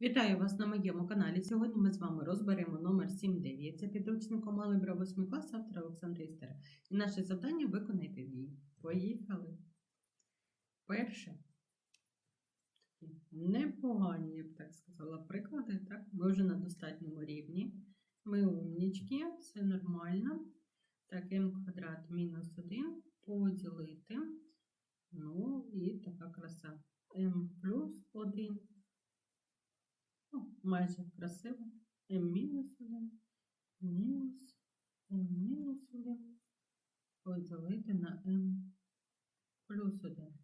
Вітаю вас на моєму каналі. Сьогодні ми з вами розберемо номер 7-9. Це підручником Алgebra 8 клас автора Олександра Істера. І наше завдання виконайте дії. Поїхали. Перше. Непогані, я б так сказала, приклади. Так? Ми вже на достатньому рівні. Ми умнічки, все нормально. Так, m квадрат мінус 1 поділити. Ну і така краса. m плюс 1 Ну, майже красиво. М мінус 1, мінус, М мінус 1 поділити на М плюс 1.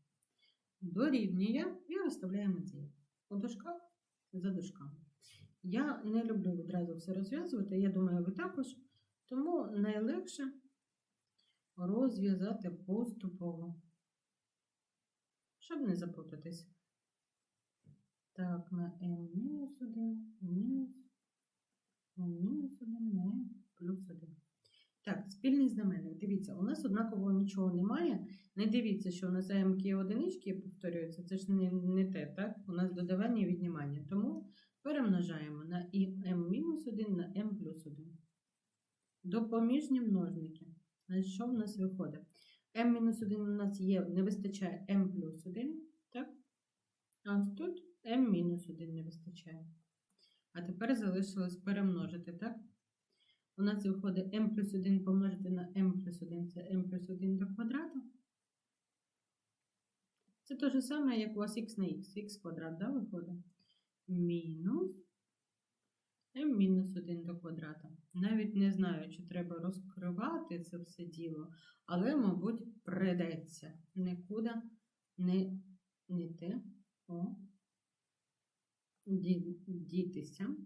Дорівнює і розставляємо дії. У дужках за дужками. Я не люблю відразу все розв'язувати, я думаю, ви також. Тому найлегше розв'язати поступово, щоб не заплутатись. Так, на m мінус 1, мінус, m мінус 1, на m плюс 1. Так, спільний знаменник. Дивіться, у нас однаково нічого немає. Не дивіться, що у нас m одинички повторюються. Це ж не, не те, так? У нас додавання і віднімання. Тому перемножаємо на m-1 на m плюс 1. Допоміжні множники. Що в нас виходить? m-1 у нас є, не вистачає m плюс 1, так? А ось тут m-1 не вистачає. А тепер залишилось перемножити, так? У нас виходить m плюс 1 помножити на m плюс 1 це m плюс 1 до квадрату. Це те ж саме, як у вас x на x, x квадрат, да, виходить? Мінус m мінус 1 до квадрата. Навіть не знаю, чи треба розкривати це все діло, але, мабуть, придеться. Нікуди не, те. О дітися.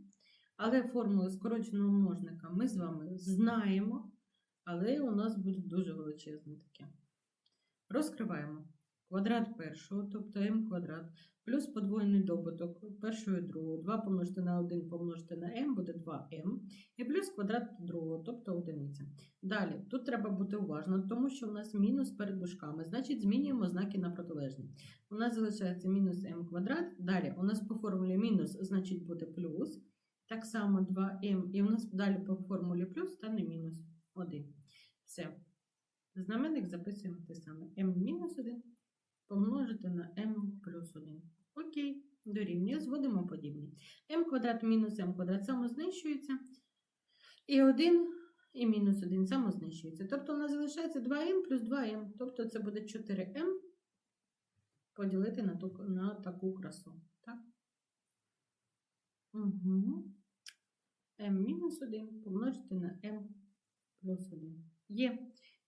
Але формули скороченого множника ми з вами знаємо, але у нас буде дуже величезне таке. Розкриваємо квадрат першого, тобто m квадрат, плюс подвоєний добуток першого і другого. 2 помножити на 1 помножити на m буде 2m. І плюс квадрат другого, тобто одиниця. Далі, тут треба бути уважним, тому що у нас мінус перед дужками, значить змінюємо знаки на протилежні. У нас залишається мінус m квадрат. Далі у нас по формулі мінус, значить буде плюс. Так само 2m, і у нас далі по формулі плюс стане мінус 1. Все. Знаменник записуємо те саме. m мінус 1 помножити на m плюс 1. Окей, дорівнює, зводимо подібні. m квадрат мінус m квадрат самознищується. І 1 і мінус 1 самознищується. Тобто у нас залишається 2m плюс 2m. Тобто це буде 4m поділити на, ту, на таку красу. Так? Угу. m-1 помножити на m плюс 1. Є.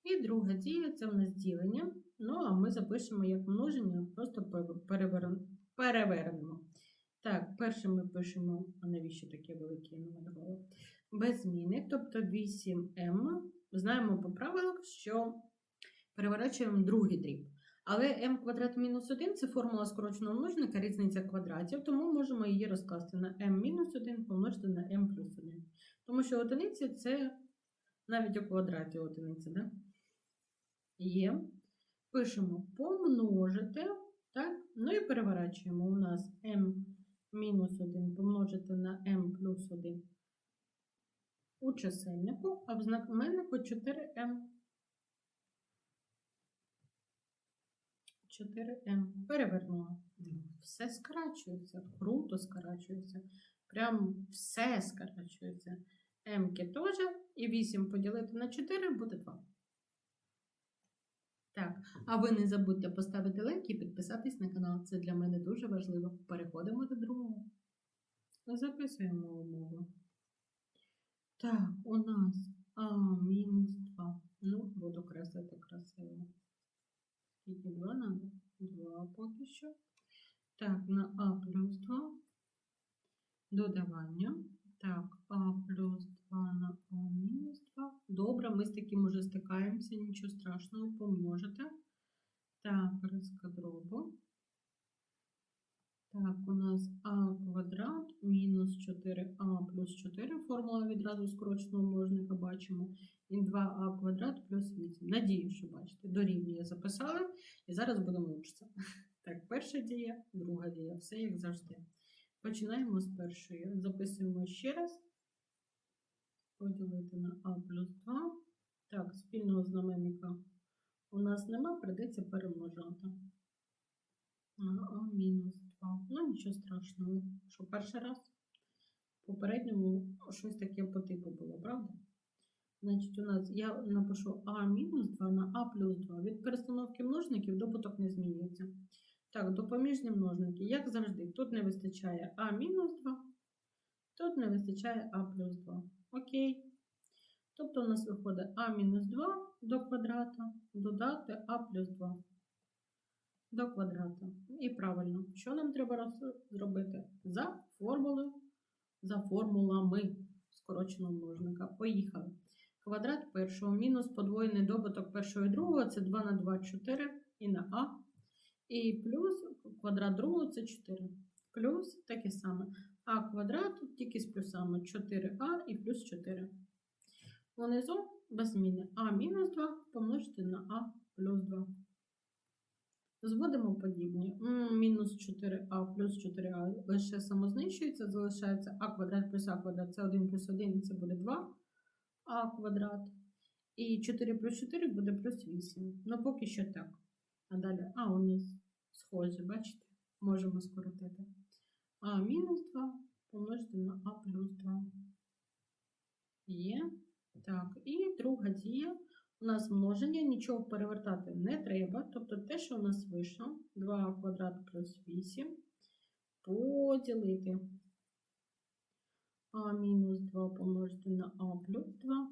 І друга дія це у нас ділення. Ну, а ми запишемо як множення, просто перевернемо. Так, перше ми пишемо, а навіщо таке велике намалювало? Без зміни, тобто 8m. Знаємо по правилах, що переворачуємо другий дріб. Але m квадрат мінус 1 це формула скороченого множника, різниця квадратів, тому можемо її розкласти на m мінус 1 помножити на m плюс 1. Тому що одиниці це навіть у квадраті одиниця, да? Є. Пишемо помножити, так? Ну і переворачуємо у нас m мінус 1 помножити на m плюс 1 у чисельнику, а в знаменнику 4m. 4m. Перевернула. Все скорачується, круто скорачується. Прям все скорачується. m теж. І 8 поділити на 4 буде 2. Так, а ви не забудьте поставити лайк і підписатись на канал. Це для мене дуже важливо. Переходимо до другого. Записуємо умову. Так, у нас А мінус 2. Ну, буду красити красиво. Скільки 2 надо? 2 поки що. Так, на А плюс 2. Додавання. Так, А плюс 2 на А мінус 2. Добре, ми з таким уже стикаємося, нічого страшного, помножити. Так, розкадробу. Так, у нас а квадрат мінус 4а плюс 4. Формула відразу скороченого множника бачимо. І 2а квадрат плюс 8. Надію, що бачите. Дорівнює записали. І зараз будемо вчитися. Так, перша дія, друга дія. Все як завжди. Починаємо з першої. Записуємо ще раз. Поділити на а плюс 2. Так, спільного знаменника у нас нема, прийдеться перемножати. А мінус 2. Ну, нічого страшного. Що перший раз? Попередньому щось таке по типу було, правда? Значить, у нас я напишу а мінус 2 на а плюс 2. Від перестановки множників добуток не змінюється. Так, допоміжні множники, як завжди, тут не вистачає а мінус 2, тут не вистачає а плюс 2. Окей. Тобто у нас виходить а мінус 2 до квадрата додати а плюс 2 до квадрата. І правильно, що нам треба зробити? За формулою, за формулами скороченого множника. Поїхали. Квадрат першого мінус подвоєний добуток першого і другого це 2 на 2 4 і на а. І плюс квадрат другого це 4. Плюс таке саме. А квадрат тільки з плюсами 4а і плюс 4. Внизу без зміни а мінус 2 помножити на а плюс 2. Зводимо подібні. Мінус 4а плюс 4а лише самознищується, залишається а квадрат плюс а квадрат. Це 1 плюс 1, це буде 2 а квадрат. І 4 плюс 4 буде плюс 8. Ну, поки що так. А далі а у нас схожі, бачите? Можемо скоротити. А мінус 2 помножити на а плюс 2. Є. Так, і друга дія. У нас множення, нічого перевертати не треба. Тобто те, що у нас вийшло, 2 квадрат плюс 8, поділити а мінус 2 помножити на а плюс 2,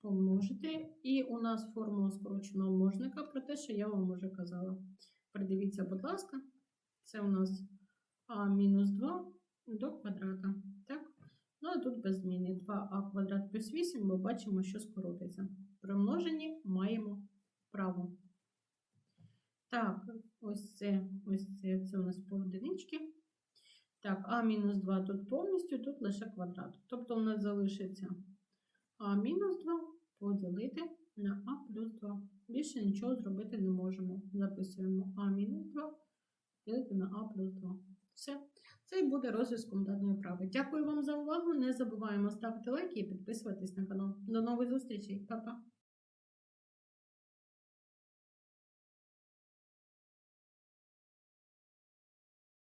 помножити. І у нас формула скороченого множника про те, що я вам вже казала. Придивіться, будь ласка, це у нас а мінус 2 до квадрата. Так? Ну, а тут без зміни 2а квадрат плюс 8, ми бачимо, що скоротиться. При множенні маємо право. Так, ось це, ось це, це у нас по одинички. Так, а мінус 2 тут повністю, тут лише квадрат. Тобто у нас залишиться а мінус 2 поділити на а плюс 2. Більше нічого зробити не можемо. Записуємо а мінус 2 поділити на а плюс 2. Все. Це і буде розв'язком даної вправи. Дякую вам за увагу. Не забуваємо ставити лайки і підписуватись на канал. До нових зустрічей. Па-па!